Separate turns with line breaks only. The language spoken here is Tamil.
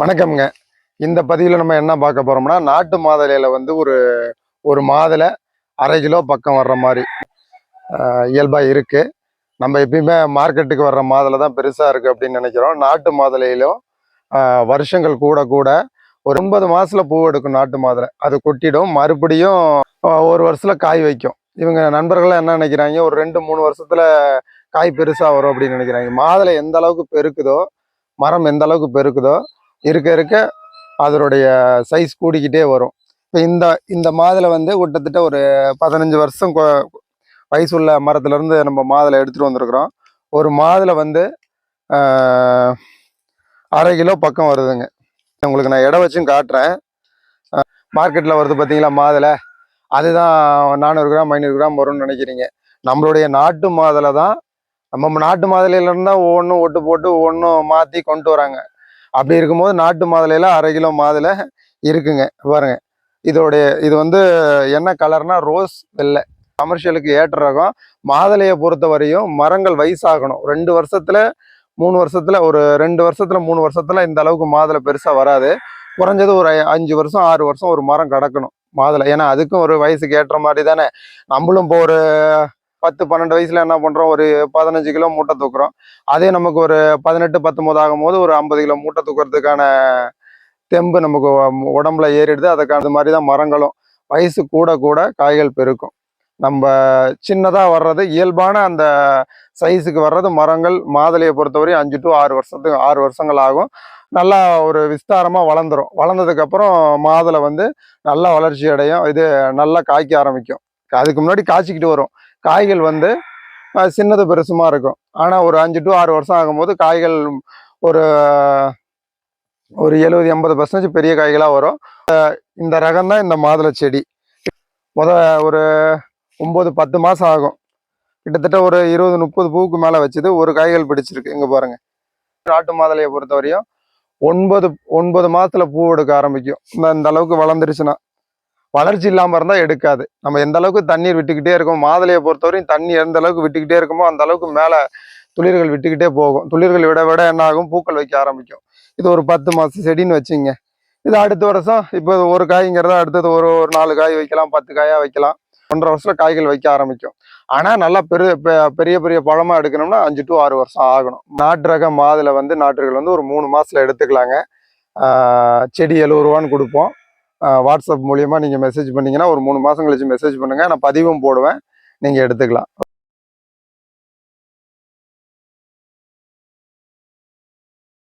வணக்கம்ங்க. இந்த பதிவில் நம்ம என்ன பார்க்க போறோம்னா நாட்டு மாதுளையில் வந்து ஒரு ஒரு மாதுளை அரை கிலோ பக்கம் வர்ற மாதிரி இயல்பாக இயல்பா இருக்கு. நம்ம எப்பயுமே மார்க்கெட்டுக்கு வர்ற மாதுளை தான் பெருசாக இருக்கு அப்படின்னு நினைக்கிறோம். நாட்டு மாதுளையிலும் வருஷங்கள் கூட கூட ஒரு ஒன்பது மாசத்துல பூ எடுக்கும் நாட்டு மாதுளை. அது கொட்டிடும். மறுபடியும் ஒரு வருஷத்துல காய் வைக்கும். இவங்க நண்பர்கள்லாம் என்ன நினைக்கிறாங்க ஒரு ரெண்டு மூணு வருஷத்துல காய் பெருசாக வரும் அப்படின்னு நினைக்கிறாங்க. மாதுளை எந்த அளவுக்கு பெருக்குதோ மரம் எந்த அளவுக்கு பெருக்குதோ இருக்க இருக்க அதனுடைய சைஸ் கூடிக்கிட்டே வரும். இப்போ இந்த இந்த மாதுளை வந்து கிட்டத்தட்ட ஒரு பதினஞ்சு வருஷம் கொ- வயசுள்ள மரத்துலேருந்து நம்ம மாதுளை எடுத்துகிட்டு வந்திருக்கிறோம். ஒரு மாதுளை வந்து அரை கிலோ பக்கம் வருதுங்க. உங்களுக்கு நான் இடம் வச்சும் காட்டுறேன். மார்க்கெட்டில் வருது பார்த்தீங்களா மாதுளை? அதுதான் நானூறு கிராம் ஐநூறு கிராம் வரும்னு நினைக்கிறீங்க. நம்மளுடைய நாட்டு மாதுளை தான். நம்ம நாட்டு மாதுளையிலேருந்து தான் ஒவ்வொன்றும் ஒட்டு போட்டு ஒவ்வொன்றும் மாற்றி கொண்டு வராங்க. அப்படி இருக்கும்போது நாட்டு மாதுளையில் அரை கிலோ மாதுளை இருக்குங்க. பாருங்க. இதோடைய இது வந்து என்ன கலர்னா ரோஸ் வெள்ளை. கமர்ஷியலுக்கு ஏற்ற ரகம். மாதுளையை பொறுத்த வரையும் மரங்கள் வயசாகணும். ரெண்டு வருஷத்தில் மூணு வருஷத்தில் ஒரு ரெண்டு வருஷத்தில் மூணு வருஷத்தில் இந்த அளவுக்கு மாதுளை பெருசாக வராது. குறைஞ்சது ஒரு அஞ்சு வருஷம் ஆறு வருஷம் ஒரு மரம் கிடக்கணும் மாதுளை. ஏன்னா அதுக்கும் ஒரு வயசுக்கு ஏற்ற மாதிரி தானே. நம்மளும் இப்போ ஒரு பத்து பன்னெண்டு வயசுல என்ன பண்றோம்? ஒரு பதினஞ்சு கிலோ மூட்டை தூக்குறோம். அதே நமக்கு ஒரு பதினெட்டு பத்தொன்பது ஆகும் போது ஒரு ஐம்பது கிலோ மூட்டை தூக்குறதுக்கான தெம்பு நமக்கு உடம்புல ஏறிடுது. அதுக்கான மாதிரி தான் மரங்களும். வயசு கூட கூட காய்கள் பெருக்கும். நம்ம சின்னதாக வர்றது இயல்பான அந்த சைஸுக்கு வர்றது மரங்கள். மாதுளையை பொறுத்தவரையும் அஞ்சு டு ஆறு வருஷத்துக்கு ஆறு வருஷங்கள் ஆகும். நல்லா ஒரு விஸ்தாரமாக வளர்ந்துரும். வளர்ந்ததுக்கப்புறம் மாதுளை வந்து நல்லா வளர்ச்சி அடையும். இது நல்லா காய்க்க ஆரம்பிக்கும். அதுக்கு முன்னாடி காய்ச்சிக்கிட்டு வரும். காய்கள் வந்து சின்னது பெருசுமா இருக்கும். ஆனா ஒரு அஞ்சு டு ஆறு வருஷம் ஆகும்போது காய்கள் ஒரு ஒரு எழுபது எண்பது பர்சன்டேஜ் பெரிய காய்களா வரும். இந்த ரகம் தான் இந்த மாதுளை செடி. முத ஒரு ஒன்பது பத்து மாசம் ஆகும். கிட்டத்தட்ட ஒரு இருபது முப்பது பூவுக்கு மேல வச்சது ஒரு காய்கள் பிடிச்சிருக்கு. இங்க பாருங்க. நாட்டு மாதுளையை பொறுத்தவரையும் ஒன்பது ஒன்பது மாதத்துல பூ எடுக்க ஆரம்பிக்கும். இந்த இந்த அளவுக்கு வளர்ந்துருச்சுன்னா. வளர்ச்சி இல்லாமல் இருந்தால் எடுக்காது. நம்ம எந்த அளவுக்கு தண்ணீர் விட்டுக்கிட்டே இருக்கோம் மாதுளையை பொறுத்தவரையும் தண்ணி எந்த அளவுக்கு விட்டுக்கிட்டே இருக்குமோ அந்த அளவுக்கு மேலே துளிர்கள் விட்டுக்கிட்டே போகும். துளிர்கள் விட விட என்ன ஆகும்? பூக்கள் வைக்க ஆரம்பிக்கும். இது ஒரு பத்து மாதம் செடின்னு வச்சுங்க. இது அடுத்த வருஷம் இப்போ ஒரு காய்ங்கிறத அடுத்தது ஒரு ஒரு நாலு காய் வைக்கலாம் பத்து காயாக வைக்கலாம். ஒன்றரை வருஷத்துல காய்கள் வைக்க ஆரம்பிக்கும். ஆனால் நல்லா பெரிய பெ- பெரிய பெரிய பழமாக எடுக்கணும்னா அஞ்சு டு ஆறு வருஷம் ஆகணும். நாட்டு ரக மாதுளை வந்து நாற்றுகள் வந்து ஒரு மூணு மாதத்தில் எடுத்துக்கலாங்க. செடி எழுபது ரூபான்னு கொடுப்போம். வாட்ஸ்அப் மூலியமா நீங்க மெசேஜ் பண்ணீங்கன்னா ஒரு மூணு மாசம் கழிச்சு மெசேஜ் பண்ணுங்க. நான் பதிவும் போடுவேன். நீங்க எடுத்துக்கலாம்.